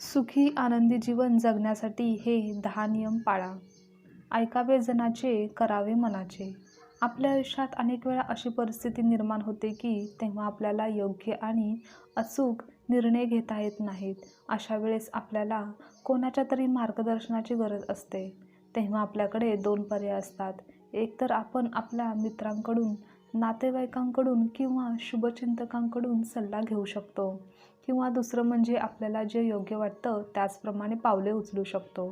सुखी आनंदी जीवन जगण्यासाठी हे दहा नियम पाळा. ऐकावे जनाचे करावे मनाचे. आपल्या आयुष्यात अनेक वेळा अशी परिस्थिती निर्माण होते की तेव्हा आपल्याला योग्य आणि अचूक निर्णय घेता येत नाहीत. अशा वेळेस आपल्याला कोणाच्या तरी मार्गदर्शनाची गरज असते. तेव्हा आपल्याकडे दोन पर्याय असतात. एक तर आपण आपल्या मित्रांकडून नातेवाईकांकडून किंवा शुभचिंतकांकडून सल्ला घेऊ शकतो. किंवा दुसरं म्हणजे आपल्याला जे योग्य वाटतं त्याचप्रमाणे पावले उचलू शकतो.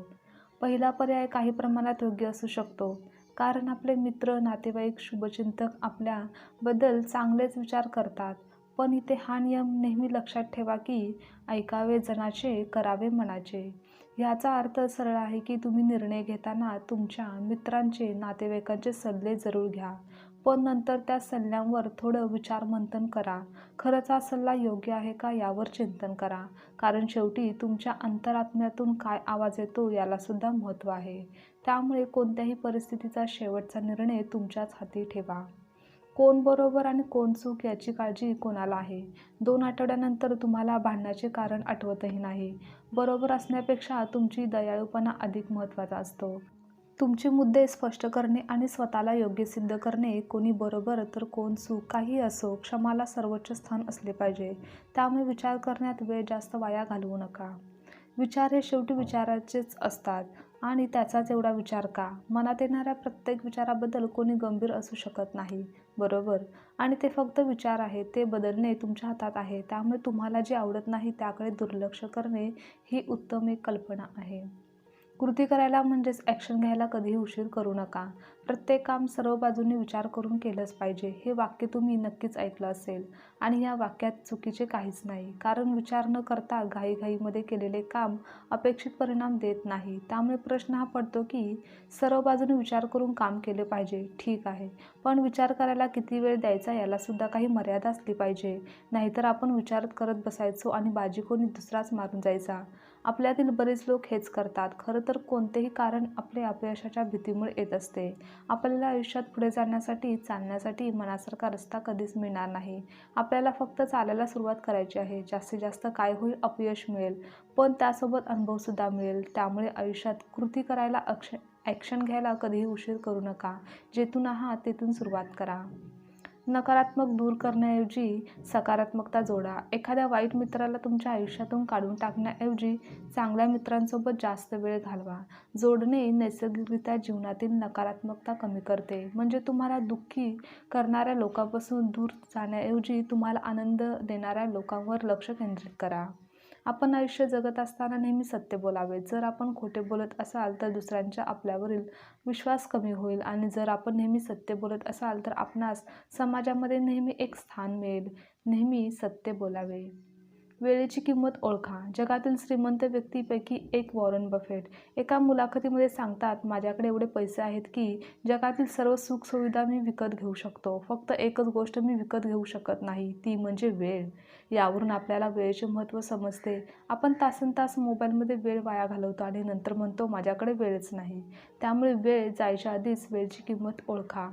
पहिला पर्याय काही प्रमाणात योग्य असू शकतो. कारण आपले मित्र नातेवाईक शुभचिंतक आपल्याबद्दल चांगलेच विचार करतात. पण इथे हा नियम नेहमी लक्षात ठेवा की ऐकावे जनाचे करावे मनाचे. ह्याचा अर्थ सरळ आहे की तुम्ही निर्णय घेताना तुमच्या मित्रांचे नातेवाईकांचे सल्ले जरूर घ्या. पण नंतर त्या सल्ल्यांवर थोडं विचारमंथन करा. खरंच हा सल्ला योग्य आहे का यावर चिंतन करा. कारण शेवटी तुमच्या अंतरात्म्यातून काय आवाज येतो यालासुद्धा महत्त्व आहे. त्यामुळे कोणत्याही परिस्थितीचा शेवटचा निर्णय तुमच्याच हाती ठेवा. कोण बरोबर आणि कोण चूक याची काळजी कोणाला आहे? दोन आठवड्यानंतर तुम्हाला भांडण्याचे कारण आठवतही नाही. बरोबर असण्यापेक्षा तुमची दयाळूपणा अधिक महत्त्वाचा असतो. तुमचे मुद्दे स्पष्ट करणे आणि स्वतःला योग्य सिद्ध करणे कोणी बरोबर तर कोण चूक काही असो क्षमाला सर्वोच्च स्थान असले पाहिजे. त्यामुळे विचार करण्यात वेळ जास्त वाया घालवू नका. विचार हे शेवटी विचाराचेच असतात. आणि त्याचाच एवढा विचार का? मनात येणाऱ्या प्रत्येक विचाराबद्दल कोणी गंभीर असू शकत नाही. बरोबर? आणि ते फक्त विचार आहे ते बदलणे तुमच्या हातात आहे. त्यामुळे तुम्हाला जे आवडत नाही त्याकडे दुर्लक्ष करणे ही उत्तम एक कल्पना आहे. कृती करायला म्हणजेच ॲक्शन घ्यायला कधीही उशीर करू नका. प्रत्येक काम सर्व बाजूंनी विचार करून केलंच पाहिजे. हे वाक्य तुम्ही नक्कीच ऐकलं असेल. आणि या वाक्यात चुकीचे काहीच नाही. कारण विचार न करता घाईघाईमध्ये केलेले काम अपेक्षित परिणाम देत नाही. त्यामुळे प्रश्न हा पडतो की सर्व बाजूने विचार करून काम केले पाहिजे. ठीक आहे. पण विचार करायला किती वेळ द्यायचा यालासुद्धा काही मर्यादा असली पाहिजे. नाहीतर आपण विचार करत बसायचो आणि बाजी कोणी दुसराच मारून जायचा. आपल्यातील बरेच लोक हेच करतात. खरं तर कोणतेही कारण आपले अपयशाच्या भीतीमुळे येत असते. आपल्याला आयुष्यात पुढे जाण्यासाठी चालण्यासाठी मनासारखा रस्ता कधीच मिळणार नाही. आपल्याला फक्त चालायला सुरुवात करायची आहे. जास्तीत जास्त काय होईल अपयश मिळेल. पण त्यासोबत अनुभवसुद्धा मिळेल. त्यामुळे आयुष्यात कृती करायला अक्ष ॲक्शन घ्यायला कधीही उशीर करू नका. जेथून आहात तेथून सुरुवात करा. नकारात्मक दूर करण्याऐवजी सकारात्मकता जोडा. एखाद्या वाईट मित्राला तुमच्या आयुष्यातून काढून टाकण्याऐवजी चांगल्या मित्रांसोबत जास्त वेळ घालवा. जोडणे नैसर्गिकरित्या जीवनातील नकारात्मकता कमी करते. म्हणजे तुम्हाला दुःखी करणाऱ्या लोकांपासून दूर जाण्याऐवजी तुम्हाला आनंद देणाऱ्या लोकांवर लक्ष केंद्रित करा. आपण आयुष्य जगत असताना नेहमी सत्य बोलावे. जर आपण खोटे बोलत असाल तर दुसऱ्यांच्या आपल्यावरील विश्वास कमी होईल आणि जर आपण नेहमी सत्य बोलत असाल तर आपणास समाजामध्ये नेहमी एक स्थान मिळेल. नेहमी सत्य बोलावे. वेळेची किंमत ओळखा. जगातील श्रीमंत व्यक्तीपैकी एक वॉरन बफेट. एका मुलाखतीमध्ये सांगतात माझ्याकडे एवढे पैसे आहेत की जगातील सर्व सुखसुविधा मी विकत घेऊ शकतो. फक्त एकच गोष्ट मी विकत घेऊ शकत नाही ती म्हणजे वेळ. यावरून आपल्याला वेळेचे महत्त्व समजते. आपण तासन तास मोबाईलमध्ये वेळ वाया घालवतो आणि नंतर म्हणतो माझ्याकडे वेळच नाही. त्यामुळे वेळ जायच्या आधीच वेळची किंमत ओळखा.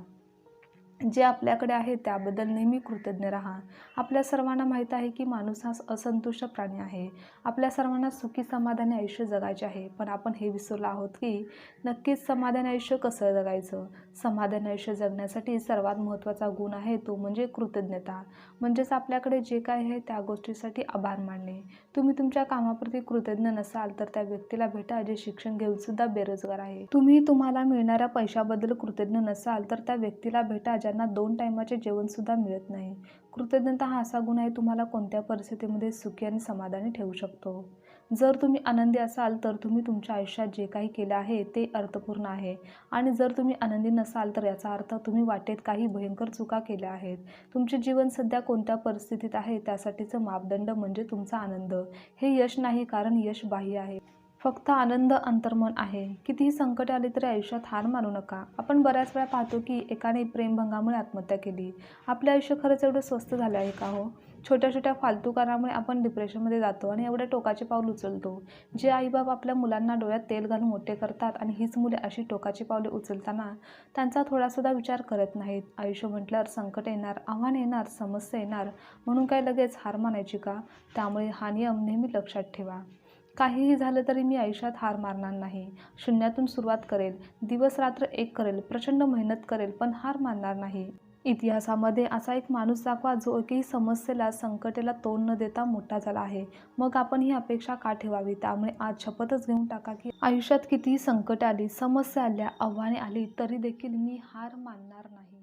जे आपल्याकडे आहे त्याबद्दल नेहमी कृतज्ञ राहा. आपल्या सर्वांना माहीत आहे की माणूस हा असंतुष्ट प्राणी आहे. आपल्या सर्वांना सुखी समाधानी आयुष्य जगायचे आहे. पण आपण हे विसरलो आहोत की नक्कीच समाधानी आयुष्य कसं जगायचं? समाधानी आयुष्य जगण्यासाठी सर्वात महत्त्वाचा गुण आहे तो म्हणजे कृतज्ञता. म्हणजेच आपल्याकडे जे काय आहे त्या गोष्टीसाठी आभार मानणे. तुम्ही तुमच्या कामाप्रती कृतज्ञ नसाल तर त्या व्यक्तीला भेटा जे शिक्षण घेऊनसुद्धा बेरोजगार आहे. तुम्ही तुम्हाला मिळणाऱ्या पैशाबद्दल कृतज्ञ नसाल तर त्या व्यक्तीला भेटा ज्यांना दोन टायमाचे जेवणसुद्धा मिळत नाही. कृतज्ञता हा असा गुण आहे तुम्हाला कोणत्या परिस्थितीमध्ये सुखी आणि समाधानी ठेवू शकतो? जर तुम्ही आनंदी असाल तर तुम्ही तुमच्या आयुष्यात जे काही केलं आहे ते अर्थपूर्ण आहे. आणि जर तुम्ही आनंदी नसाल तर याचा अर्थ तुम्ही वाटेत काही भयंकर चुका केल्या आहेत. तुमचे जीवन सध्या कोणत्या परिस्थितीत आहे त्यासाठीचं मापदंड म्हणजे तुमचा आनंद. हे यश नाही कारण यश बाह्य आहे. फक्त आनंद अंतर्मन आहे. कितीही संकट आली तरी आयुष्यात हार मानू नका. आपण बऱ्याच वेळा पाहतो की एकाने प्रेमभंगामुळे आत्महत्या केली. आपलं आयुष्य खरंच एवढं स्वस्त झालं आहे का हो? छोट्या छोट्या फालतू कारणामुळे आपण डिप्रेशनमध्ये जातो आणि एवढे टोकाचे पाऊल उचलतो. जे आईबाप आपल्या मुलांना डोळ्यात तेल घालून मोठे करतात आणि हीच मुले अशी टोकाची पावले उचलताना त्यांचा थोडासुद्धा विचार करत नाहीत. आयुष्य म्हटल्यावर संकट येणार आव्हान येणार समस्या येणार म्हणून काय लगेच हार मानायची का? त्यामुळे हा नियम नेहमी लक्षात ठेवा. काहीही झालं तरी मी आयुष्यात हार मारणार नाही. शून्यातून सुरुवात करेल. दिवस रात्र एक करेल. प्रचंड मेहनत करेल पण हार मानणार नाही. इतिहासामध्ये असा एक माणूस दाखवा जो एकही समस्येला संकटेला तोंड न देता मोठा झाला आहे. मग आपण ही अपेक्षा का ठेवावी? त्यामुळे आज शपथच घेऊन टाका की आयुष्यात कितीही संकट आली समस्या आल्या आव्हाने आली तरी देखील मी हार मानणार नाही.